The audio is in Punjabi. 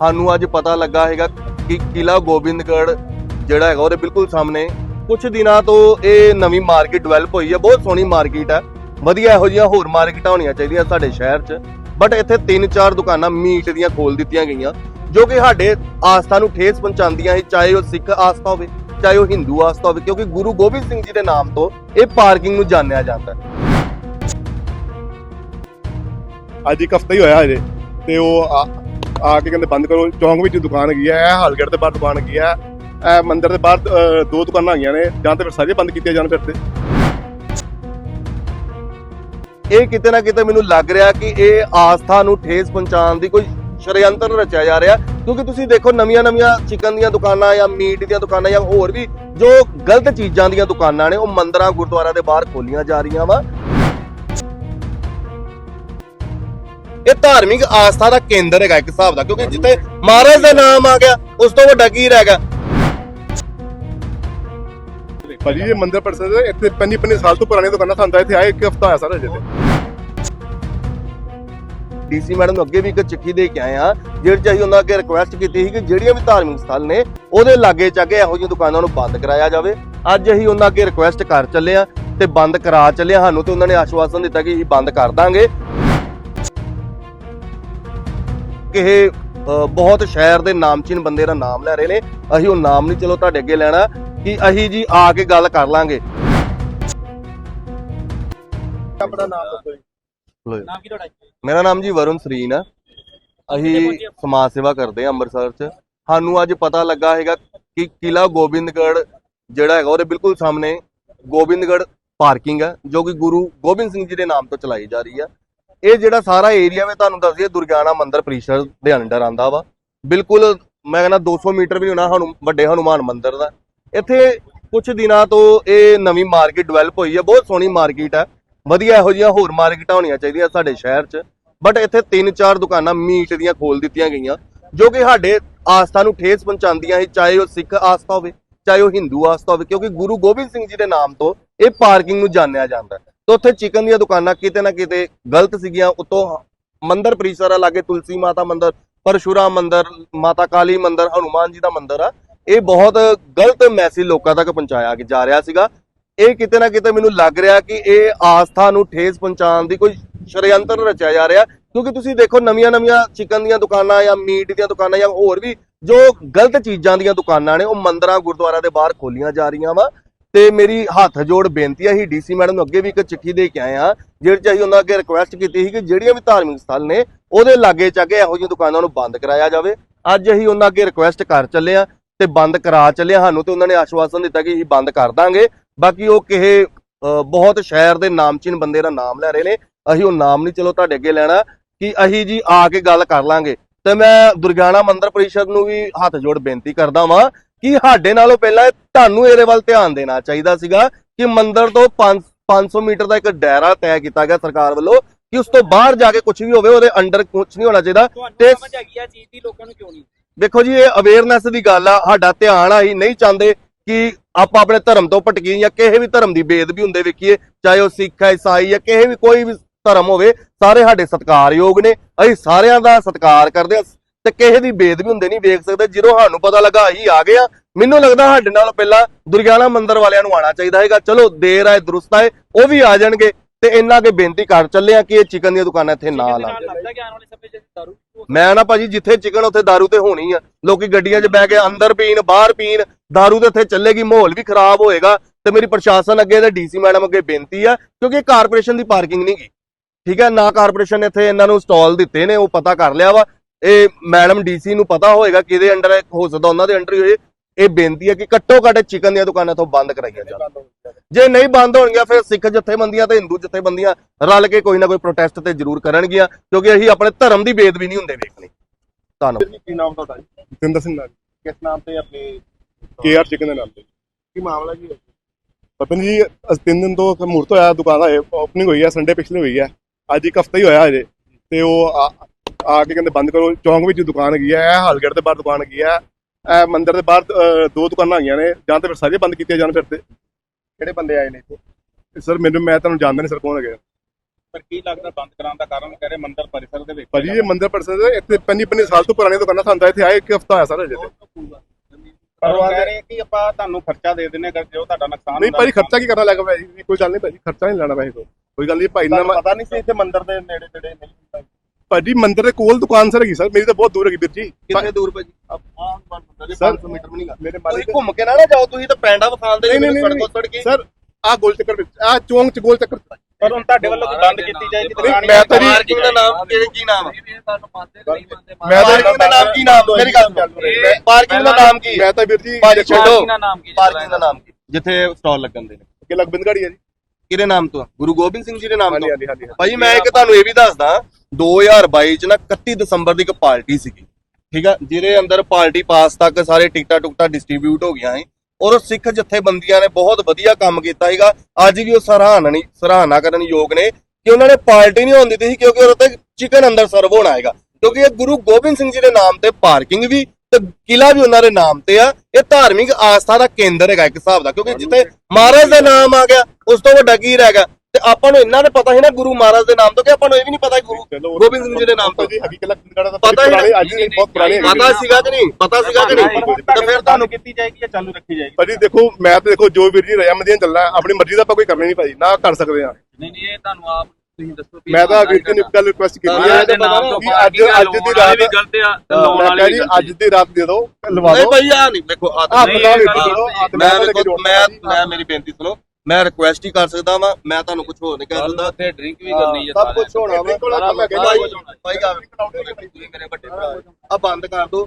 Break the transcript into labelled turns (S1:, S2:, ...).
S1: ਸਾਨੂੰ ਅੱਜ ਪਤਾ ਲੱਗਾ ਹੈਗਾ ਕਿ ਕਿਲਾ ਗੋਬਿੰਦਗੜ੍ਹ ਜਿਹੜਾ ਹੈਗਾ ਉਹਦੇ ਬਿਲਕੁਲ ਸਾਹਮਣੇ। ਕੁਝ ਦਿਨਾਂ ਤੋਂ ਇਹ ਨਵੀਂ ਮਾਰਕੀਟ ਡਿਵੈਲਪ ਹੋਈ ਹੈ, ਬਹੁਤ ਸੋਹਣੀ ਮਾਰਕੀਟ ਹੈ। ਵਧੀਆ ਇਹੋ ਜਿਹੀਆਂ ਹੋਰ ਮਾਰਕੀਟਾਂ ਹੋਣੀਆਂ ਚਾਹੀਦੀਆਂ ਸਾਡੇ ਸ਼ਹਿਰ 'ਚ। ਬਟ ਇੱਥੇ ਤਿੰਨ ਚਾਰ ਦੁਕਾਨਾਂ ਮੀਟ ਦੀਆਂ ਖੋਲ ਦਿੱਤੀਆਂ ਗਈਆਂ, ਜੋ ਕਿ ਸਾਡੇ ਆਸਥਾ ਨੂੰ ਠੇਸ ਪਹੁੰਚਾਉਂਦੀਆਂ ਹੈ ਚਾਹੇ ਉਹ ਸਿੱਖ ਆਸਥਾ ਹੋਵੇ, ਚਾਹੇ ਉਹ ਹਿੰਦੂ ਆਸਥਾ ਹੋਵੇ, ਕਿਉਂਕਿ ਗੁਰੂ ਗੋਬਿੰਦ ਸਿੰਘ ਜੀ ਦੇ ਨਾਮ ਤੋਂ ਇਹ ਪਾਰਕਿੰਗ ਨੂੰ ਜਾਣਿਆ ਜਾਂਦਾ ਹੈ।
S2: ਅੱਜ ਇੱਕ ਹਫਤਾ ਹੀ ਹੋਇਆ ਹਜੇ, ਤੇ ਉਹ ਆ ਕੇ ਕਹਿੰਦੇ ਬੰਦ ਕਰੋ ਚੌਂਕ ਵਿੱਚ ਦੁਕਾਨ ਹੈਗੀ ਹੈ ਇਹ ਹਾਲਗੇਟ ਦੇ ਬਾਹਰ ਦੁਕਾਨ ਹੈਗੀ ਹੈ ਇਹ ਮੰਦਿਰ ਦੇ ਬਾਹਰ ਅ, ਦੋ ਦੁਕਾਨਾਂ ਹੈਗੀਆਂ ਨੇ ਜਾਂ ਤੇ ਫਿਰ ਸਾਰੀਆਂ ਬੰਦ ਕੀਤੀਆਂ ਜਾਣ ਫਿਰ ਤੇ।
S1: ਇਹ ਕਿਤੇ ਨਾ ਕਿਤੇ ਮੈਨੂੰ ਲੱਗ ਰਿਹਾ ਕਿ ਇਹ ਆਸਥਾ ਨੂੰ ਠੇਸ ਪਹੁੰਚਾਉਣ ਦੀ ਕੋਈ ਸ਼ਰਯੰਤਰ ਰਚਿਆ ਜਾ ਰਿਹਾ ਕਿਉਂਕਿ ਤੁਸੀਂ ਦੇਖੋ ਨਵੀਆਂ ਨਵੀਆਂ ਚਿਕਨ ਦੀਆਂ ਦੁਕਾਨਾਂ ਜਾਂ ਮੀਟ ਦੀਆਂ ਦੁਕਾਨਾਂ ਜਾਂ ਹੋਰ ਵੀ ਜੋ ਗਲਤ ਚੀਜ਼ਾਂ ਦੀਆਂ ਦੁਕਾਨਾਂ ਨੇ ਉਹ ਮੰਦਰਾਂ ਗੁਰਦੁਆਰਾ ਦੇ ਬਾਹਰ ਖੋਲੀਆਂ ਜਾ ਰਹੀਆਂ ਵਾ। ਇਹ ਧਾਰਮਿਕ ਆਸਥਾ ਦਾ ਕੇਂਦਰ ਹੈਗਾ ਇੱਕ ਹਿਸਾਬ ਦਾ ਕਿਉਂਕਿ ਜਿੱਥੇ ਮਹਾਰਾਜ ਦਾ ਨਾਮ ਆ ਗਿਆ ਉਸ ਤੋਂ ਵੱਡਾ ਕੀ ਰਹਿ ਗਿਆ?
S2: ਭਾਜੀ ਇਹ ਮੰਦਿਰ ਪਰਸਨ ਇੱਥੇ ਪੰਜੀ ਪੰਜੀ ਸਾਲ ਤੋਂ ਪੁਰਾਣੀ ਦੁਕਾਨਾਂ ਤਾਂ ਇੱਥੇ ਆਏ ਇੱਕ ਹਫਤਾ ਹੋਇਆ ਸਰ ਹਜੇ ਤੇ।
S1: ਡੀਸੀ ਮੈਡਮ ਨੂੰ ਅੱਗੇ ਵੀ ਇੱਕ ਚਿੱਠੀ ਦੇ ਕੇ ਆਏ ਆ ਜਿਹੜੇ ਚ ਅਸੀਂ ਉਹਨਾਂ ਅੱਗੇ ਰਿਕੁਐਸਟ ਕੀਤੀ ਸੀ ਕਿ ਜਿਹੜੀਆਂ ਵੀ ਧਾਰਮਿਕ ਸਥਲ ਨੇ ਉਹਦੇ ਲਾਗੇ ਚਾਗੇ ਇਹੋ ਜਿਹੀਆਂ ਦੁਕਾਨਾਂ ਨੂੰ ਬੰਦ ਕਰਾਇਆ ਜਾਵੇ। ਅੱਜ ਅਸੀਂ ਉਹਨਾਂ ਅੱਗੇ ਰਿਕੁਐਸਟ ਕਰ ਚੱਲੇ ਆ ਤੇ ਬੰਦ ਕਰਾ ਚੱਲੇ ਸਾਨੂੰ ਤੇ ਉਹਨਾਂ ਨੇ ਆਸ਼ਵਾਸਨ ਦਿੱਤਾ ਕਿ ਅਸੀਂ ਬੰਦ ਕਰ ਦਾਂਗੇ। ਕਿ ਇਹ ਬਹੁਤ ਸ਼ਹਿਰ ਦੇ ਨਾਮਚੀਨ ਬੰਦੇ ਦਾ ਨਾਮ ਲੈ ਰਹੇ ਨੇ। ਅਸੀਂ ਉਹ ਨਾਮ ਨਹੀਂ ਚਲੋ ਤੁਹਾਡੇ ਅੱਗੇ ਲੈਣਾ ਕਿ ਅਸੀਂ ਜੀ ਆ ਕੇ ਗੱਲ ਕਰ ਲਾਂਗੇ।
S2: ਆਪਣਾ ਨਾਮ ਦੱਸੋ
S3: ਨਾਮ ਕੀ ਤੁਹਾਡਾ
S1: ਮੇਰਾ ਨਾਮ ਜੀ ਵਰੁਣ ਸਰੀਨ ਆ। ਅਸੀਂ ਸਮਾਜ ਸੇਵਾ ਕਰਦੇ ਹਾਂ ਅੰਮ੍ਰਿਤਸਰ 'ਚ। ਸਾਨੂੰ ਅੱਜ ਪਤਾ ਲੱਗਾ ਹੈਗਾ ਕਿ ਕਿਲਾ ਗੋਬਿੰਦਗੜ੍ਹ ਜਿਹੜਾ ਹੈਗਾ ਉਹਦੇ ਬਿਲਕੁਲ ਸਾਹਮਣੇ ਗੋਬਿੰਦਗੜ੍ਹ ਪਾਰਕਿੰਗ ਹੈ ਜੋ ਕਿ ਗੁਰੂ ਗੋਬਿੰਦ ਸਿੰਘ ਜੀ ਦੇ ਨਾਮ ਤੋਂ ਚਲਾਈ ਜਾ ਰਹੀ ਆ। ਇਹ ਜਿਹੜਾ ਸਾਰਾ ਏਰੀਆ ਮੈਂ ਤੁਹਾਨੂੰ ਦੱਸ ਦਈਏ ਦੁਰਗਿਆਨਾ ਮੰਦਿਰ ਪ੍ਰੀਸ਼ਦ ਦੇ ਅੰਡਰ ਆਂਦਾ ਵਾ। ਬਿਲਕੁਲ ਮੈਂ ਕਹਿੰਦਾ 200 ਮੀਟਰ ਵੀ ਹੋਣਾ ਹਨੂ, ਵੱਡੇ ਹਨੂਮਾਨ ਮੰਦਿਰ ਦਾ। ਇੱਥੇ ਕੁਝ ਦਿਨਾਂ ਤੋਂ ਇਹ ਨਵੀਂ ਮਾਰਕੀਟ ਡਿਵੈਲਪ ਹੋਈ ਹੈ ਬਹੁਤ ਸੋਹਣੀ ਮਾਰਕੀਟ ਹੈ ਵਧੀਆ ਇਹੋ ਜਿਹੀਆਂ ਹੋਰ ਮਾਰਕੀਟਾਂ ਹੋਣੀਆਂ ਚਾਹੀਦੀਆਂ ਸਾਡੇ ਸ਼ਹਿਰ 'ਚ। ਬਟ ਇੱਥੇ ਤਿੰਨ ਚਾਰ ਦੁਕਾਨਾਂ ਮੀਟ ਦੀਆਂ ਖੋਲ ਦਿੱਤੀਆਂ ਗਈਆਂ, ਜੋ ਕਿ ਸਾਡੇ ਆਸਥਾ ਨੂੰ ਠੇਸ ਪਹੁੰਚਾਉਂਦੀਆਂ ਹੈ ਚਾਹੇ ਉਹ ਸਿੱਖ ਆਸਥਾ ਹੋਵੇ, ਚਾਹੇ ਉਹ ਹਿੰਦੂ ਆਸਥਾ ਹੋਵੇ, ਕਿਉਂਕਿ ਗੁਰੂ ਗੋਬਿੰਦ ਸਿੰਘ ਜੀ ਦੇ ਨਾਮ ਤੋਂ ਇਹ ਪਾਰਕਿੰਗ ਨੂੰ ਜਾਣਿਆ ਜਾਂਦਾ। ਹੈ ਤੇ ਉੱਥੇ ਚਿਕਨ ਦੀਆਂ ਦੁਕਾਨਾਂ ਕਿਤੇ ਨਾ ਕਿਤੇ ਗਲਤ ਸੀਗੀਆਂ, ਉਤੋਂ ਮੰਦਰ ਪ੍ਰੀਸਰ ਲਾਗੇ ਤੁਲਸੀ ਮਾਤਾ ਮੰਦਰ ਪਰਸ਼ੂਰਾਮ ਮੰਦਰ, ਮਾਤਾ ਕਾਲੀ ਮੰਦਰ, ਹਨੂਮਾਨ ਜੀ ਦਾ ਮੰਦਰ ਆ। ਇਹ ਬਹੁਤ ਗਲਤ ਮੈਸੇਜ ਲੋਕਾਂ ਤੱਕ ਪਹੁੰਚਾਇਆ ਜਾ ਰਿਹਾ ਸੀਗਾ। ਇਹ ਕਿਤੇ ਨਾ ਕਿਤੇ ਮੈਨੂੰ ਲੱਗ ਰਿਹਾ ਕਿ ਇਹ ਆਸਥਾ ਨੂੰ ਠੇਸ ਪਹੁੰਚਾਉਣ ਦੀ ਕੋਈ ਸ਼ਰਯੰਤਰ ਰਚਿਆ ਜਾ ਰਿਹਾ, ਕਿਉਂਕਿ ਤੁਸੀਂ ਦੇਖੋ ਨਵੀਆਂ ਨਵੀਆਂ ਚਿਕਨ ਦੀਆਂ ਦੁਕਾਨਾਂ ਜਾਂ ਮੀਟ ਦੀਆਂ ਦੁਕਾਨਾਂ ਜਾਂ ਹੋਰ ਵੀ ਜੋ ਗਲਤ ਚੀਜ਼ਾਂ ਦੀਆਂ ਦੁਕਾਨਾਂ ਨੇ, ਉਹ ਮੰਦਰਾਂ ਗੁਰਦੁਆਰਾ ਦੇ ਬਾਹਰ ਖੋਲੀਆਂ ਜਾ ਰਹੀਆਂ ਵਾ। ਤੇ ਮੇਰੀ ਹੱਥ ਜੋੜ ਬੇਨਤੀ ਹੈ ਹੀ ਡੀਸੀ ਮੈਡਮ ਨੂੰ ਅੱਗੇ ਵੀ ਇੱਕ ਚਿੱਠੀ ਦੇ ਕੇ ਆਏ ਆ ਜਿਹੜੇ ਚ ਅਸੀਂ ਉਹਨਾਂ ਅੱਗੇ ਰਿਕੁਐਸਟ ਕੀਤੀ ਸੀ ਕਿ ਜਿਹੜੀਆਂ ਵੀ ਧਾਰਮਿਕ ਸਥਲ ਨੇ ਉਹਦੇ ਲਾਗੇ ਚਾਗੇ ਇਹੋ ਜਿਹੀਆਂ ਦੁਕਾਨਾਂ ਨੂੰ ਬੰਦ ਕਰਾਇਆ ਜਾਵੇ। ਅੱਜ ਅਸੀਂ ਉਹਨਾਂ ਅੱਗੇ ਰਿਕੁਐਸਟ ਕਰ ਚੱਲੇ ਆ ਤੇ ਬੰਦ ਕਰਾ ਚੱਲੇ ਆ। ਸਾਨੂੰ ਤੇ ਉਹਨਾਂ ਨੇ ਆਸ਼ਵਾਸਨ ਦਿੱਤਾ ਕਿ ਅਸੀਂ ਬੰਦ ਕਰ ਦਾਂਗੇ। ਬਾਕੀ ਉਹ ਕਿਸੇ ਅ, ਬਹੁਤ ਸ਼ਹਿਰ ਦੇ ਨਾਮਚੀਨ ਬੰਦੇ ਦਾ ਨਾਮ ਲੈ ਰਹੇ ਨੇ। ਅਸੀਂ ਉਹ ਨਾਮ ਨਹੀਂ ਚਲੋ ਤੁਹਾਡੇ ਅੱਗੇ ਲੈਣਾ ਕਿ ਅਸੀਂ ਜੀ ਆ ਕੇ ਗੱਲ ਕਰ ਲਾਂਗੇ। ਤੇ ਮੈਂ ਦੁਰਗਿਆਣਾ ਮੰਦਰ ਪਰਿਸ਼ਦ ਨੂੰ ਵੀ ਹੱਥ ਜੋੜ ਬੇਨਤੀ ਕਰਦਾ ਵਾਂ ਕਿ ਸਾਡੇ ਨਾਲੋਂ ਪਹਿਲਾਂ ਤੁਹਾਨੂੰ ਇਹਦੇ ਵੱਲ ਧਿਆਨ ਦੇਣਾ ਚਾਹੀਦਾ ਸੀਗਾ ਕਿ ਮੰਦਿਰ ਤੋਂ 5 500 ਮੀਟਰ ਦਾ ਇੱਕ ਦਾਇਰਾ ਤੈਅ ਕੀਤਾ ਗਿਆ ਸਰਕਾਰ ਵੱਲੋਂ ਕਿ ਉਸ ਤੋਂ ਬਾਹਰ ਜਾ ਕੇ ਕੁਝ ਵੀ ਹੋਵੇ ਉਹਦੇ ਅੰਡਰ ਕੁਝ ਨਹੀਂ ਹੋਣਾ ਚਾਹੀਦਾ। ਤੇ-
S3: ਸਮਝ ਹੈਗੀ ਆ ਚੀਜ਼ ਦੀ ਲੋਕਾਂ ਨੂੰ ਕਿਉਂ ਨਹੀਂ?
S1: ਵੇਖੋ ਜੀ ਇਹ ਅਵੇਅਰਨੈਸ ਦੀ ਗੱਲ ਆ ਸਾਡਾ ਧਿਆਨ ਆ ਹੀ ਨਹੀਂ ਚਾਹੁੰਦੇ ਕਿ ਆਪਾਂ ਆਪਣੇ ਧਰਮ ਤੋਂ ਭਟਕੀਏ ਜਾਂ ਕਿਸੇ ਵੀ ਧਰਮ ਦੀ ਬੇਅਦਬੀ ਹੁੰਦੇ ਵੇਖੀਏ ਚਾਹੇ ਉਹ ਸਿੱਖ ਹੈ ਈਸਾਈ ਹੈ ਕਿਸੇ ਵੀ ਕੋਈ ਵੀ ਧਰਮ ਹੋਵੇ ਸਾਰੇ ਸਾਡੇ ਸਤਿਕਾਰਯੋਗ ਨੇ ਅਸੀਂ ਸਾਰਿਆਂ ਦਾ ਸਤਿਕਾਰ ਕਰਦੇ ਹਾਂ। ਤੇ ਕਿਸੇ ਦੀ ਬੇਅਦਬੀ ਹੁੰਦੇ ਨਹੀਂ ਵੇਖ ਸਕਦੇ ਜਦੋਂ ਸਾਨੂੰ ਪਤਾ ਲੱਗਾ ਅਸੀਂ ਆ ਗਏ ਆ ਮੈਨੂੰ ਲੱਗਦਾ ਸਾਡੇ ਨਾਲ ਪਹਿਲਾਂ ਦੁਰਗਿਆਨਾ ਮੰਦਿਰ ਵਾਲਿਆਂ ਨੂੰ ਆਣਾ ਚਾਹੀਦਾ ਹੈਗਾ ਚਲੋ ਦੇਰ ਆਏ ਦਰੁਸਤ ਆਏ ਉਹ ਵੀ ਆ ਜਾਣਗੇ ਤੇ ਇਹਨਾਂ ਅੱਗੇ ਬੇਨਤੀ ਕਰ ਚੱਲੇ ਆ ਕਿ ਇਹ ਚਿਕਨ ਦੀਆਂ ਦੁਕਾਨਾਂ ਇੱਥੇ ਨਾ
S3: ਇਹਦੇ
S1: ਲਾਉਣ
S3: ਨਾਲ ਲੱਗਦਾ ਕਿ ਆਉਣ ਵਾਲੇ ਸਮੇਂ 'ਚ ਦਾਰੂ
S1: ਮੈਂ ਨਾ ਭਾਜੀ ਜਿੱਥੇ ਚਿਕਨ ਉੱਥੇ दारू ਤੇ ਹੋਣੀ ਆ ਲੋਕੀ ਗੱਡੀਆਂ 'ਚ ਬਹਿ ਕੇ ਅੰਦਰ ਪੀਣ ਬਾਹਰ ਪੀਣ दारू ਤੇ ਇੱਥੇ ਚੱਲੇਗੀ ਮਾਹੌਲ ਵੀ ਖਰਾਬ ਹੋਏਗਾ ਤੇ ਮੇਰੀ ਪ੍ਰਸ਼ਾਸਨ ਅੱਗੇ ਤੇ ਡੀਸੀ ਮੈਡਮ ਅੱਗੇ ਬੇਨਤੀ ਆ ਕਿਉਂਕਿ ਇਹ ਕਾਰਪੋਰੇਸ਼ਨ ਦੀ ਪਾਰਕਿੰਗ ਨਹੀਂ ਗੀ ਠੀਕ ਹੈ ਨਾ ਕਾਰਪੋਰੇਸ਼ਨ ਨੇ ਇੱਥੇ ਇਹਨਾਂ ਨੂੰ ਸਟਾਲ ਦਿੱਤੇ ਨੇ ਉਹ ਪਤਾ ਕਰ ਲਿਆ ਵਾ ਇਹ ਮੈਡਮ ਡੀਸੀ ਨੂੰ ਪਤਾ ਹੋਏਗਾ ਕਿਹਦੇ ਅੰਡਰ ਹੋ ਸਕਦਾ ਉਹਨਾਂ ਦੇ ਅੰਡਰ ਹੋਏ। ਇਹ ਬੇਨਤੀ ਹੈ ਕਿ ਘੱਟੋ ਘੱਟ ਚਿਕਨ ਦੀਆਂ ਦੁਕਾਨਾਂ ਤੋਂ ਬੰਦ ਕਰਾਈਆਂ ਜਾਣ। ਜੇ ਨਹੀਂ ਬੰਦ ਹੋਣਗੀਆਂ ਫਿਰ ਸਿੱਖ ਜਥੇਬੰਦੀਆਂ ਤੇ ਹਿੰਦੂ ਜਥੇਬੰਦੀਆਂ ਰਲ ਕੇ ਕੋਈ ਨਾ ਕੋਈ ਪ੍ਰੋਟੈਸਟ ਤੇ ਜ਼ਰੂਰ ਕਰਨਗੀਆਂ ਕਿਉਂਕਿ ਅਸੀਂ ਆਪਣੇ ਧਰਮ ਦੀ ਬੇਦਬੀ ਨਹੀਂ ਹੁੰਦੇ ਵੇਖਣੀ। ਧੰਨਵਾਦ।
S2: ਕੀ ਨਾਮ ਤੁਹਾਡਾ ਜਤਿੰਦਰ ਸਿੰਘ ਨਾਲ।
S3: ਕਿਸ ਨਾਮ ਤੇ ਆਪਣੀ
S2: ਕੇਆਰ ਚਿਕਨ ਦੇ ਨਾਮ ਤੇ।
S3: ਕੀ ਮਾਮਲਾ ਕੀ ਹੈ?
S2: ਪਤਾ ਨਹੀਂ ਜੀ ਅਸੀਂ ਤਿੰਨ ਦਿਨ ਤੋਂ ਮੂਰਤ ਹੋਇਆ ਦੁਕਾਨ ਦਾ ਓਪਨਿੰਗ ਹੋਈ ਹੈ ਸੰਡੇ ਪਿਛਲੇ ਹੋਈ ਹੈ। ਅੱਜ ਇੱਕ ਹਫਤਾ ਹੀ ਹੋਇਆ ਹਜੇ। ਤੇ ਉਹ ਆ ਕੇ ਕਹਿੰਦੇ ਬੰਦ ਕਰੋ ਚੌਂਕ ਵਿੱਚ ਦੁਕਾਨ ਹੈਗੀ ਹੈ ਇਹ ਹਾਲਗੇਟ ਦੇ ਬਾਹਰ ਦੁਕਾਨ ਹੈਗੀ ਹੈ ਇਹ ਮੰਦਿਰ ਦੇ ਬਾਹਰ ਅ, ਦੋ ਦੁਕਾਨਾਂ ਹੈਗੀਆਂ ਨੇ ਜਾਂ ਤੇ ਫਿਰ ਸਾਰੀਆਂ ਬੰਦ ਕੀਤੀਆਂ ਜਾਣ ਫਿਰ ਤੇ।
S3: ਕਿਹੜੇ ਬੰਦੇ ਆਏ ਨੇ ਇੱਥੇ?
S2: ਸਰ ਮੈਨੂੰ ਮੈਂ ਤੁਹਾਨੂੰ ਜਾਣਦਾ ਨਹੀਂ ਸਰ ਕੌਣ ਹੈਗੇ
S4: ਪਰ ਕੀ ਲੱਗਦਾ ਬੰਦ ਕਰਾਉਣ ਦਾ ਕਾਰਨ? ਕਹਿ ਰਹੇ ਮੰਦਿਰ ਪਰਿਸਰ ਦੇ ਵਿੱਚ
S2: ਭਾਜੀ ਇਹ ਮੰਦਿਰ ਪਰਸਨ ਇੱਥੇ ਪੰਨੀ ਪੰਨੀ ਸਾਲ ਤੋਂ ਪੁਰਾਣੀ ਦੁਕਾਨਾਂ ਸਾਨੂੰ ਇੱਥੇ ਆਏ ਇੱਕ ਹਫਤਾ ਹੋਇਆ ਸਰ ਅਜੇ ਤੇ।
S4: ਪਰ ਉਹ ਕਹਿ ਰਹੇ ਕਿ ਆਪਾਂ ਤੁਹਾਨੂੰ ਖਰਚਾ ਦੇ ਦਿੰਨੇ ਅਗਰ ਜੋ ਤੁਹਾਡਾ ਨੁਕਸਾਨ
S2: ਨਹੀਂ
S4: ਹੁੰਦਾ
S2: ਭਾਜੀ ਖਰਚਾ ਕੀ ਕਰਨਾ ਲੱਗਾ ਭਾਜੀ ਕੋਈ ਗੱਲ ਨਹੀਂ ਭਾਜੀ ਖਰਚਾ ਨਹੀਂ ਲੈਣਾ ਭਾਜੀ ਕੋਈ ਗੱਲ ਨਹੀਂ ਭਾਈ ਨਾ
S3: ਤੁਹਾਨੂੰ ਪਤਾ ਨਹੀਂ ਸੀ ਇੱਥੇ ਮੰਦਿਰ ਦੇ ਨੇੜੇ ਤੇੜੇ ਨਹੀਂ
S2: ਭਾਜੀ ਮੰਦਿਰ ਦੇ ਕੋਲ ਦੁਕਾਨ ਸਰ ਹੈਗੀ ਸਰ ਮੇਰੀ ਤਾਂ ਬਹੁਤ ਦੂਰ ਹੈਗੀ ਵੀਰ ਜੀ
S1: ਕਿੰਨੇ ਦੂਰ ਭਾਜੀ
S3: ਆਹ ਮੰਦਿਰ ਦੇ
S2: Sir,
S3: 500 ਮੀਟਰ ਵੀ ਨਹੀਂ ਗਾ
S2: ਮੇਰੇ ਮਾਲਿਕ
S1: ਘੁੰਮ ਕੇ ਨਾ ਨਾ ਜਾਓ ਤੁਸੀਂ ਤਾਂ ਪੈਂਡਾ ਵਿਖਾਉਂਦੇ
S2: ਨਹੀਂ, ਨਹੀਂ,
S1: ਨਹੀਂ
S2: ਨਹੀਂ,
S1: ਸੜਕੋ ਸੜਕੀ
S2: ਸਰ ਆ ਗੋਲ ਚੱਕਰ ਵਿੱਚ ਆ ਚੌਂਕ ਚ ਗੋਲ ਚੱਕਰ
S4: ਪਰ ਹੁਣ ਤੁਹਾਡੇ ਵੱਲੋਂ ਕੋਈ ਬੰਦ ਕੀਤੀ ਜਾਏਗੀ ਦੁਕਾਨ
S2: ਮੈਂ ਤਾਂ ਜੀ-
S1: ਪਾਰਕਿੰਗ ਦਾ ਨਾਮ ਕਿਹੜੇ ਕੀ ਨਾਮ
S2: ਮੈਂ ਤਾਂ
S1: ਦਾ ਨਾਮ ਕੀ ਨਾਮ ਮੇਰੀ ਗੱਲ ਸੁਣ ਪਾਰਕਿੰਗ ਦਾ ਨਾਮ ਕੀ
S2: ਮੈਂ ਤਾਂ ਵੀਰ ਜੀ
S1: ਛੱਡੋ
S3: ਕੀ
S1: ਪਾਰਕਿੰਗ ਦਾ ਨਾਮ ਕੀ ਜਿੱਥੇ ਸਟਾਲ ਲੱਗਣ ਦੇ ਨੇ
S2: ਕਿ ਲਗਬਿੰਦ ਗਾੜੀ ਹੈ ਜੀ
S1: ਕਿਹਦੇ ਨਾਮ ਤੋਂ? ਗੁਰੂ ਗੋਬਿੰਦ ਸਿੰਘ ਜੀ ਦੇ ਨਾਮ
S2: ਹਾਂਜੀ
S1: ਤੋਂ
S2: ਹਾਂਜੀ
S1: ਮੈਂ ਇੱਕ ਤੁਹਾਨੂੰ ਇਹ ਵੀ ਦੱਸਦਾ 2022 ਚ ਨਾ 31 ਦਸੰਬਰ ਦੀ ਇੱਕ ਪਾਰਟੀ ਸੀਗੀ ਠੀਕ ਆ? ਜਿਹਦੇ ਅੰਦਰ ਪਾਰਟੀ ਪਾਸ ਤੱਕ ਸਾਰੇ ਟਿਕਟਾਂ ਟੁਕਟਾਂ ਡਿਸਟ੍ਰੀਬਿਊਟ ਹੋ ਗਈਆਂ ਸੀ ਔਰ ਸਿੱਖ ਜਥੇਬੰਦੀਆਂ ਨੇ ਬਹੁਤ ਵਧੀਆ ਕੰਮ ਕੀਤਾ ਸੀਗਾ। ਅੱਜ ਵੀ ਉਹ ਸਰਾਹਨਾ ਸਰਾਹਨਾ ਕਰਨ ਯੋਗ ਨੇ ਕਿ ਉਹਨਾਂ ਨੇ ਪਾਰਟੀ ਨਹੀਂ ਹੋਣ ਦਿੱਤੀ ਸੀ ਕਿਉਂਕਿ ਉਹਦੇ ਤੇ ਚਿਕਨ ਅੰਦਰ ਸਰਵ ਹੋਣਾ ਹੈਗਾ। ਕਿਉਂਕਿ ਇਹ ਗੁਰੂ ਗੋਬਿੰਦ ਸਿੰਘ ਜੀ ਦੇ ਨਾਮ ਤੇ ਪਾਰਕਿੰਗ ਵੀ ਤੇ ਕਿਲਾ ਵੀ ਉਹਨਾਂ ਦੇ ਨਾਮ ਤੇ ਆ। ਇਹ ਧਾਰਮਿਕ ਆਸਥਾ ਦਾ ਕੇਂਦਰ ਹੈਗਾ ਇੱਕ ਹਿਸਾਬ ਦਾ ਕਿਉਂਕਿ ਜਿੱਥੇ ਮਹਾਰਾਜ ਦਾ ਨਾਮ ਆ ਗਿਆ ਉਸ ਤੋਂ ਵੱਡਾ ਕੀ ਰਹਿ ਗਿਆ? ਤੇ ਆਪਾਂ ਨੂੰ ਇੰਨਾ ਤਾਂ ਪਤਾ ਸੀ ਨਾ ਗੁਰੂ ਮਹਾਰਾਜ ਦੇ ਨਾਮ ਤੋਂ ਕਿ ਆਪਾਂ ਨੂੰ ਇਹ ਵੀ ਨਹੀਂ ਪਤਾ ਗੁਰੂ ਗੋਬਿੰਦ ਸਿੰਘ ਜੀ ਦੇ ਨਾਮ ਤੋਂ।
S2: ਦਾ
S1: ਪਤਾ ਹੀ।
S2: ਅੱਜ ਨਹੀਂ ਬਹੁਤ ਪੁਰਾਣੇ
S1: ਪਤਾ ਸੀਗਾ ਕਿ ਨਹੀਂ? ਪਤਾ ਸੀਗਾ ਕਿ ਨਹੀਂ? ਤੇ ਫਿਰ ਤੁਹਾਨੂੰ
S4: ਕੀਤੀ ਜਾਏਗੀ ਜਾਂ ਚਾਲੂ ਰੱਖੀ ਜਾਏਗੀ?
S2: ਭਾਜੀ ਦੇਖੋ ਮੈਂ ਤਾਂ ਦੇਖੋ ਜੋ ਵੀਰ ਜੀ ਰਜਾਮੰਦੀਆਂ ਚੱਲਣਾ ਆਪਣੀ ਮਰਜ਼ੀ ਦਾ ਆਪਾਂ ਕੋਈ ਕਰਨਾ ਨਹੀਂ ਭਾਜੀ ਨਾ ਕਰ ਸਕਦੇ ਆ
S3: ਨਹੀਂ ਨਹੀਂ ਇਹ ਤੁਹਾਨੂੰ ਆਪ ਤੁਸੀਂ ਦੱਸੋ ਵੀ
S2: ਮੈਂ ਤਾਂ ਵੀਰ ਜੀ ਨੂੰ ਇੱਕ ਗੱਲ ਰਿਕੁਐਸਟ ਕੀਤੀ ਹੈ
S1: ਦੇ ਨਾਮ ਤੋਂ
S2: ਕਿ ਅੱਜ ਅੱਜ ਦੀ ਰਾਤ
S3: ਵੀ ਗਲਤ ਆ ਲਾਉਣ ਵਾਲੇ ਵੀ
S2: ਅੱਜ ਦੀ ਰਾਤ ਦੇ ਦਿਓ ਲਵਾ
S1: ਨਹੀਂ
S2: ਦਿਓ।
S1: ਭਾਈ ਆ ਨਹੀਂ ਵੇਖੋ ਆ
S2: ਹੱਥ
S3: ਨਹੀਂ,
S2: ਵੇਖੋ ਹੱਥ
S1: ਮੈਂ ਮੈਂ ਮੈਂ ਮੇਰੀ ਬੇਨਤੀ ਸੁਣੋ ਮੈਂ ਰਿਕੁਐਸਟ ਹੀ ਕਰ ਸਕਦਾ ਵਾਂ ਮੈਂ ਤੁਹਾਨੂੰ ਕੁਝ ਹੋਰ ਨਹੀਂ ਕਹਿ ਸਕਦਾ।
S3: ਤੇ ਡਰਿੰਕ ਵੀ ਕਰਨੀ ਹੈ
S1: ਸਭ ਕੁਝ ਹੋਣਾ ਵਾ। ਭਾਈ ਭਾਈ ਆ ਮੇਰੇ ਵੱਡੇ ਭਰਾ ਆ ਬੰਦ ਕਰ ਦਿਓ